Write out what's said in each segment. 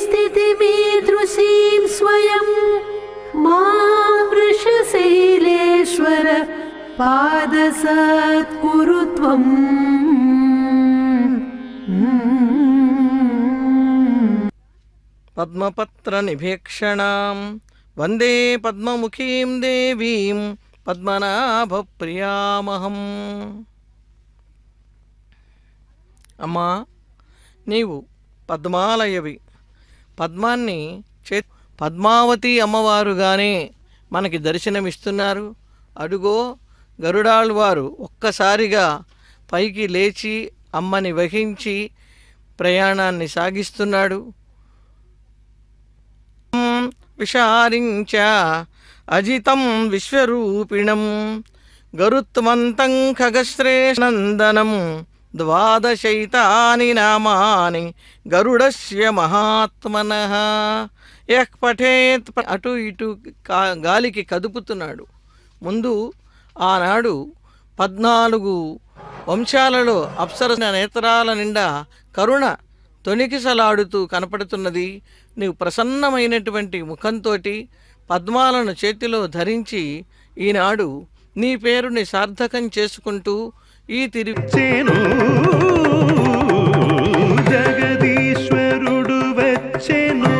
स्थितिमीदृशीं स्वयम् मा वृषशीलेश्वर पादसत्कुरुत्वम् पद्मपत्रनिभेक्षणां वन्दे पद्ममुखीं देवीं पद्मनाभप्रियामहम् అమ్మా నీవు పద్మాలయవి పద్మాన్ని చే పద్మావతి అమ్మవారుగానే మనకి దర్శనమిస్తున్నారు. అడుగో గరుడాళ్వారు ఒక్కసారిగా పైకి లేచి అమ్మని వహించి ప్రయాణాన్ని సాగిస్తున్నాడు. విషారించ అజితం విశ్వరూపిణం గరుత్మంతం ఖగశ్రేష్నందనం ద్వాదశైతాని నామాని గరుడస్య మహాత్మన యః పఠేత్ అటు ఇటు కా- గాలికి కదుపుతున్నాడు। ముందు ఆనాడు పద్నాలుగు వంశాలలో అప్సర నేత్రాల నిండా కరుణ తొణికిసలాడుతూ కనపడుతున్నది. నీవు ప్రసన్నమైనటువంటి ముఖంతోటి పద్మాలను చేతిలో ధరించి ఈనాడు నీ పేరుని సార్థకం చేసుకుంటూ ఈ తిరిగి జగదీశ్వరుడు వచ్చెను.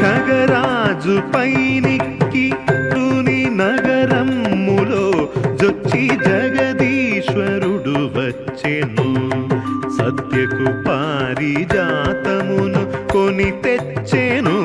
ఖగరాజు పైనికి తుని నగరములో జొచ్చి జగదీశ్వరుడు వచ్చెను. సత్యకు పారిజాతమును కొని తెచ్చెను.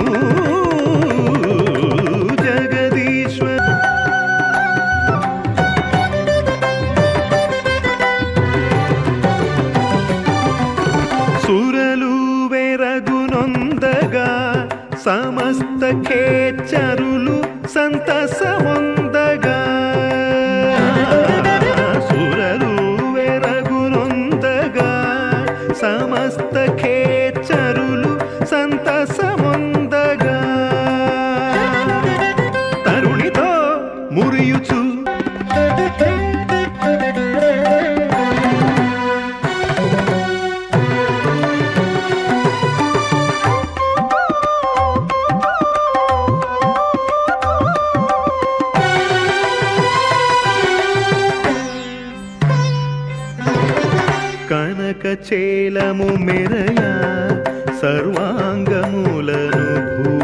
కనక చేలము మెరయ సర్వాంగములను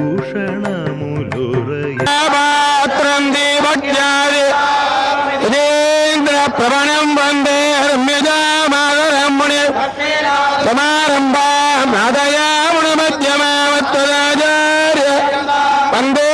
భూషణములురయ పాత్రం దేవజ్ఞాది యదేంద్ర ప్రవణం వందే రమ్యజామాదరం ముని సమారంభా నాదయాముని మధ్యమావత్తరాచార్య వందే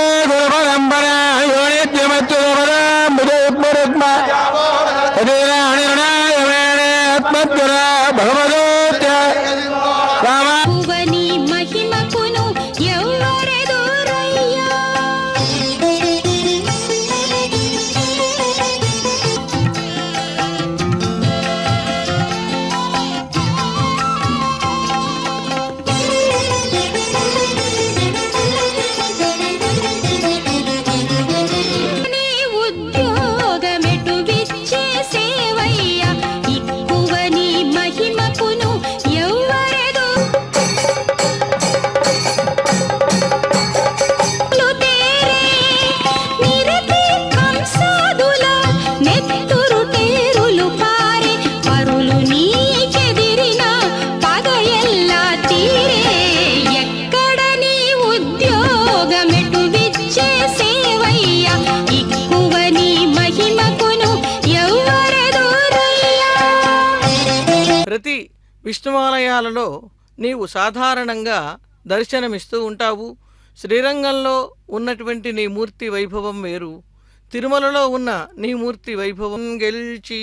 విష్ణువాలయాలలో నీవు సాధారణంగా దర్శనమిస్తూ ఉంటావు. శ్రీరంగంలో ఉన్నటువంటి నీ మూర్తి వైభవం వేరు. తిరుమలలో ఉన్న నీ మూర్తి వైభవం గెలిచి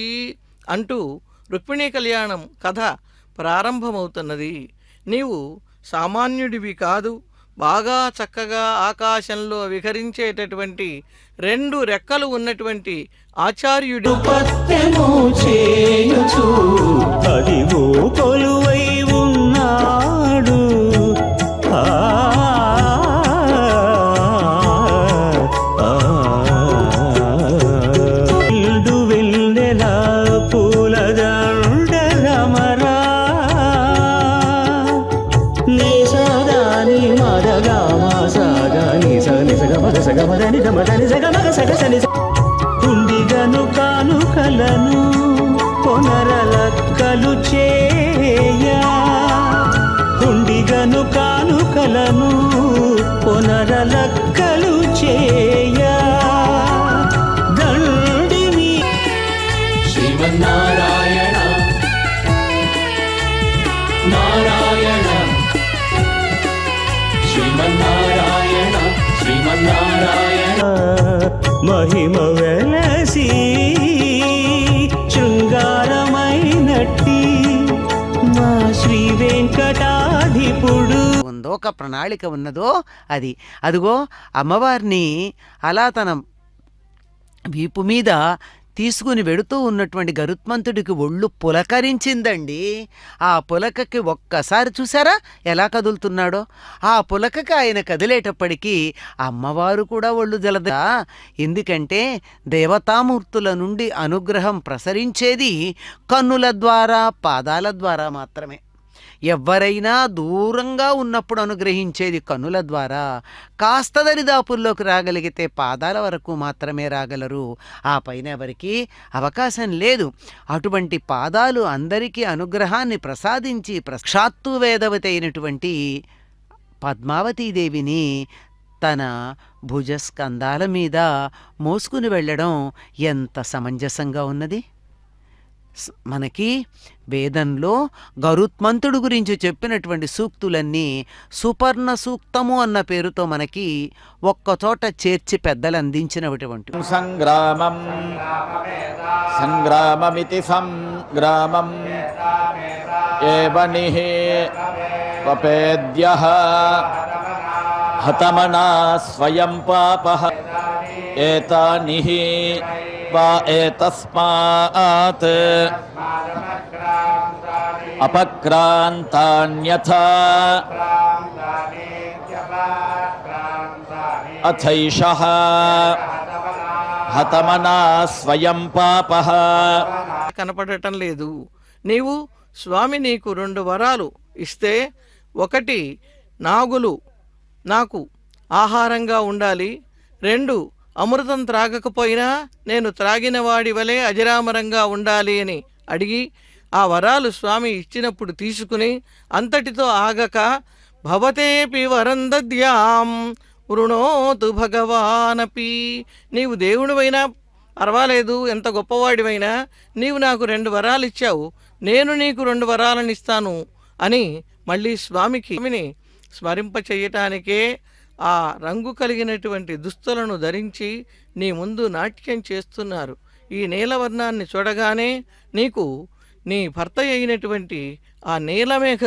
అంటూ రుక్మిణీ కళ్యాణం కథ ప్రారంభమవుతున్నది. నీవు సామాన్యుడివి కాదు. బాగా చక్కగా ఆకాశంలో విహరించేటటువంటి రెండు రెక్కలు ఉన్నటువంటి ఆచార్యుడు. పత్యము చేయుచు సగసని తుండిగను కానుకలను కొనరలక్కలు చేయా మహిమ వెలసి శృంగారమైనట్టి మా శ్రీ వెంకటాధిపుడు. ఉందో ఒక ప్రణాళిక ఉన్నదో అది. అదిగో అమ్మవారిని అలా తన వీపు మీద తీసుకుని వెడుతూ ఉన్నటువంటి గరుత్మంతుడికి ఒళ్ళు పులకరించిందండి. ఆ పులకకి ఒక్కసారి చూసారా ఎలా కదులుతున్నాడో? ఆ పులకకి ఆయన కదిలేటప్పటికీ అమ్మవారు కూడా ఒళ్ళు జలదా. ఎందుకంటే దేవతామూర్తుల నుండి అనుగ్రహం ప్రసరించేది కన్నుల ద్వారా పాదాల ద్వారా మాత్రమే. ఎవరైనా దూరంగా ఉన్నప్పుడు అనుగ్రహించేది కనుల ద్వారా కాస్త దరిదాపుల్లోకి రాగలిగితే పాదాల వరకు మాత్రమే రాగలరు. ఆ పైన ఎవరికి అవకాశం లేదు. అటువంటి పాదాలు అందరికీ అనుగ్రహాన్ని ప్రసాదించి ప్రక్షాత్తు వేదవతి అయినటువంటి పద్మావతీదేవిని తన భుజస్కంధాల మీద మోసుకుని వెళ్ళడం ఎంత సమంజసంగా ఉన్నది? మనకి వేదంలో గరుత్మంతుడు గురించి చెప్పినటువంటి సూక్తులన్నీ సుపర్ణ సూక్తము అన్న పేరుతో మనకి ఒక్కచోట చేర్చి పెద్దలు అందించినటువంటి సంగ్రామం. సంగ్రామమితి సంగ్రామం. ఏవనిః హతమనా స్వయం పాపః. ఏతాని వా ఏతస్మాత్ అపక్రాంతాన్యథా అథైషः హతమనా స్వయం పాప కనపడటం లేదు. నీవు స్వామి నీకు రెండు వరాలు ఇస్తే ఒకటి నాగులు నాకు ఆహారంగా ఉండాలి. రెండు అమృతం త్రాగకపోయినా నేను త్రాగిన వాడి వలె అజరామరంగా ఉండాలి అని అడిగి ఆ వరాలు స్వామి ఇచ్చినప్పుడు తీసుకుని అంతటితో ఆగక భవతేపి వరం దద్యాం వృణోతు భగవానపి. నీవు దేవుడివైనా పర్వాలేదు ఎంత గొప్పవాడివైనా నీవు నాకు రెండు వరాలు ఇచ్చావు నేను నీకు రెండు వరాలను ఇస్తాను అని మళ్ళీ స్వామికి స్మరింప చేయటానికే ఆ రంగు కలిగినటువంటి దుస్తులను ధరించి నీ ముందు నాట్యం చేస్తున్నారు. ఈ నీలవర్ణాన్ని చూడగానే నీకు నీ భర్త అయినటువంటి ఆ నీలమేఘ